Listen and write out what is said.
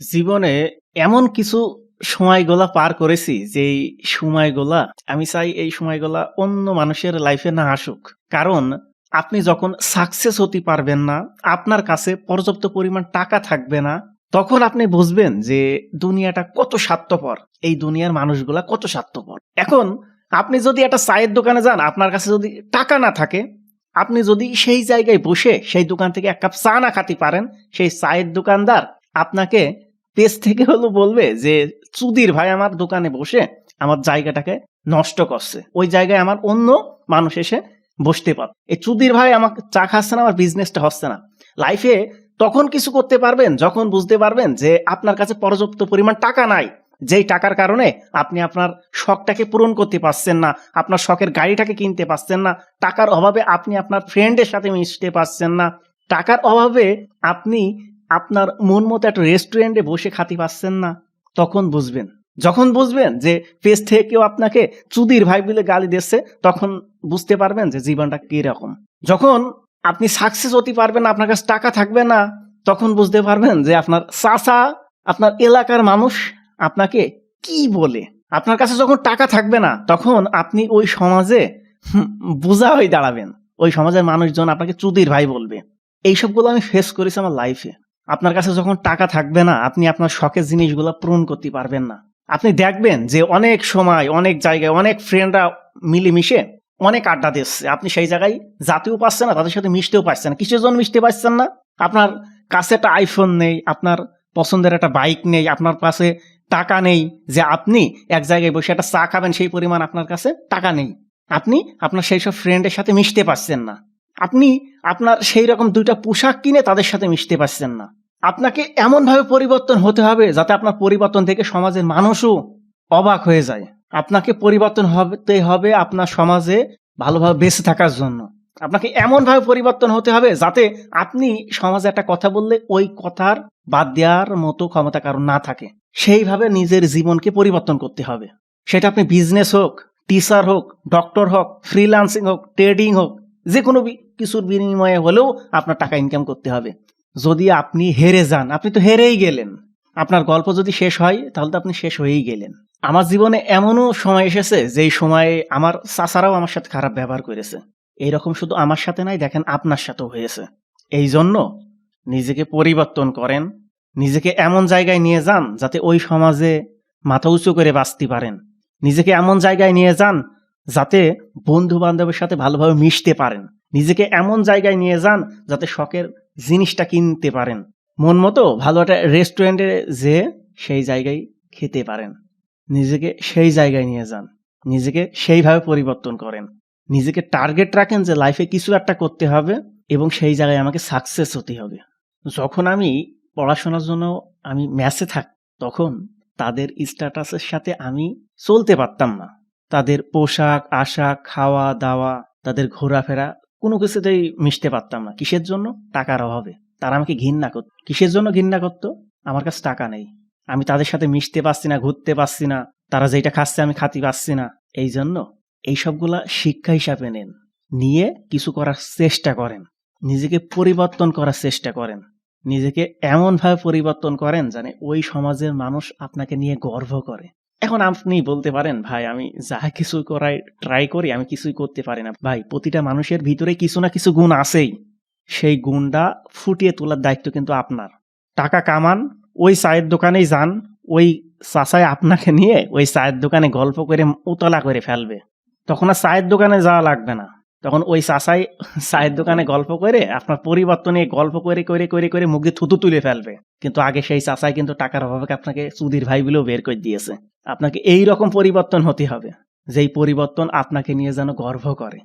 জীবনে এমন কিছু সময়গুলা পার করেছি যেই সময়গুলা, আমি চাই এই সময়গুলা অন্য মানুষের লাইফে না আসুক। কারণ আপনি যখন সাকসেস হতে পারবেন না, আপনার কাছে পর্যাপ্ত পরিমাণ টাকা থাকবে না, তখন আপনি বুঝবেন যে দুনিয়াটা কত স্বার্থপর, এই দুনিয়ার মানুষগুলা কত স্বার্থপর। এখন আপনি যদি একটা চায়ের দোকানে যান, আপনার কাছে যদি টাকা না থাকে, আপনি যদি সেই জায়গায় বসে সেই দোকান থেকে এক কাপ চা না খাতে পারেন, সেই চায়ের দোকানদার আপনাকে পেজ থেকে হলো বলবে যে চুদির ভাই আমার দোকানে বসে আমার জায়গাটাকে নষ্ট করছে। ওই জায়গায় আমার অন্য মানুষ এসে বসতে পার এই চুদির ভাই আমাকে চা খাচ্ছে না, আমার বিজনেসটা হচ্ছে না। লাইফে তখন কিছু করতে পারবেন, যখন বুঝতে পারবেন যে, আপনার কাছে পর্যাপ্ত পরিমাণ টাকা নাই। যেই টাকার কারণে আপনি আপনার শখটাকে পূরণ করতে পারছেন না, আপনার শখের গাড়িটাকে কিনতে পারছেন না, টাকার অভাবে আপনি আপনার ফ্রেন্ডের সাথে মিশতে পারছেন না, টাকার অভাবে আপনি আপনার মন মতো একটা রেস্টুরেন্টে বসে খাতে পাচ্ছেন না, তখন বুঝবেন। যখন বুঝবেন যে পেজ থেকে কেউ আপনাকে চুদির ভাই বলে গালি দিচ্ছে, তখন বুঝতে পারবেন যে জীবনটা কীরকম। যখন আপনি সাকসেস হতে পারবেন আপনার কাছে টাকা থাকবে না, তখন বুঝতে পারবেন যে আপনার চাচা, আপনার এলাকার মানুষ আপনাকে কি বলে? আপনার কাছে যখন টাকা থাকবে না, তখন আপনি ওই সমাজে বোঝা হয়ে দাঁড়াবেন। ওই সমাজের মানুষজন আপনাকে চুদির ভাই বলবে। এইসবগুলো আমি ফেস করেছি আমার লাইফে আপনার কাছে যখন টাকা থাকবে না, আপনি আপনার শখের জিনিসগুলো পূরণ করতে পারবেন না। আপনি দেখবেন যে অনেক সময়, অনেক জায়গায়, অনেক ফ্রেন্ডরা মিলেমিশে অনেক আড্ডা দিচ্ছে। আপনি সেই জায়গায় যাতেও পারছেন না, তাদের সাথে মিশতেও পারছেন না। কিসের জন্য মিশতে পারছেন না? আপনার কাছে একটা আইফোন নেই, আপনার পছন্দের একটা বাইক নেই, আপনার কাছে টাকা নেই যে আপনি এক জায়গায় বসে একটা চা খাবেন, সেই পরিমাণ আপনার কাছে টাকা নেই। আপনি আপনার সেই সব ফ্রেন্ডের সাথে মিশতে পারছেন না। আপনি আপনার সেই রকম দুইটা পোশাক কিনে তাদের সাথে মিশতে পারছেন না। আপনাকে এমনভাবে পরিবর্তন হতে হবে যাতে আপনার পরিবর্তন থেকে সমাজের মানুষও অবাক হয়ে যায়। আপনাকে পরিবর্তন হতে হবে আপনার সমাজে ভালোভাবে বেঁচে থাকার জন্য। আপনাকে এমনভাবে পরিবর্তন হতে হবে যাতে আপনি সমাজে একটা কথা বললে ওই কথার বাদ দেওয়ার মতো ক্ষমতা কারণ না থাকে। সেইভাবে নিজের জীবনকে পরিবর্তন করতে হবে। সেটা আপনি বিজনেস হোক টিচার হোক ডক্টর হোক ফ্রিল্যান্সিং হোক ট্রেডিং হোক যে কোনো কিছুর বিনিময়ে হলেও আপনার টাকা ইনকাম করতে হবে। যদি আপনি হেরে যান, আপনি তো হেরেই গেলেন। আপনার গল্প যদি শেষ হয়, তাহলে তো আপনি শেষ হয়েই গেলেন। আমার জীবনে এমনও সময় এসেছে, যেই সময়ে আমার চাচারাও আমার সাথে খারাপ ব্যবহার করেছে। এইরকম শুধু আমার সাথে নাই, দেখেন আপনার সাথেও হয়েছে। এই জন্য নিজেকে পরিবর্তন করেন, নিজেকে এমন জায়গায় নিয়ে যান, যাতে ওই সমাজে মাথা উঁচু করে বাঁচতে পারেন। নিজেকে এমন জায়গায় নিয়ে যান, যাতে বন্ধু বান্ধবের সাথে ভালোভাবে মিশতে পারেন। নিজেকে এমন জায়গায় নিয়ে যান যাতে শখের জিনিসটা কিনতে পারেন। মন মতো ভালো একটা রেস্টুরেন্টে যে সেই জায়গায় খেতে পারেন। নিজেকে সেই জায়গায় নিয়ে যান। নিজেকে সেইভাবে পরিবর্তন করেন। নিজেকে টার্গেট রাখেন যে লাইফে কিছু একটা করতে হবে এবং সেই জায়গায় আমাকে সাকসেস হতে হবে। যখন আমি পড়াশোনার জন্য আমি ম্যাচে থাক, তখন তাদের স্ট্যাটাসের সাথে আমি চলতে পারতাম না। তাদের পোশাক, আশাক খাওয়া দাওয়া তাদের ঘোরাফেরা কোনো কিছুতেই মিশতে পারতাম না। কিসের জন্য? টাকার অভাবে। তারা আমাকে ঘৃণা করত। কিসের জন্য ঘৃণা করতো? আমার কাছে টাকা নেই। আমি তাদের সাথে মিশতে পারছি না, ঘুরতে পারছি না। তারা যেটা খাচ্ছে আমি খাতে পারছি না। এই জন্য এইসবগুলা শিক্ষা হিসাবে নেন। নিয়ে কিছু করার চেষ্টা করেন। নিজেকে পরিবর্তন করার চেষ্টা করেন। নিজেকে এমনভাবে পরিবর্তন করেন জানে ওই সমাজের মানুষ আপনাকে নিয়ে গর্ব করে। এখন আপনি বলতে পারেন, ভাই, আমি যা কিছু করাই ট্রাই করি, আমি কিছুই করতে পারি না। ভাই, প্রতিটা মানুষের ভিতরে কিছু না কিছু গুণ আছেই। সেই গুণটা ফুটিয়ে তোলার দায়িত্ব কিন্তু আপনার। টাকা কামান, ওই চায়ের দোকানেই যান, ওই চাষায় আপনাকে নিয়ে ওই চায়ের দোকানে গল্প করে উতলা করে ফেলবে। তখন আর চায়ের দোকানে যাওয়া লাগবে না। তখন ওই চাষাই চায়ের দোকানে গল্প করে আপনার পরিবর্তনে গল্প করে করে করে করে মুখে থুতু তুলে ফেলবে। কিন্তু আগে সেই চাষাই কিন্তু টাকার অভাবে আপনাকে সুধীর ভাই বলেও বের করে দিয়েছে। আপনাকে এই রকম পরিবর্তন হতে হবে, যেই পরিবর্তন আপনাকে নিয়ে যেন গর্ব করে।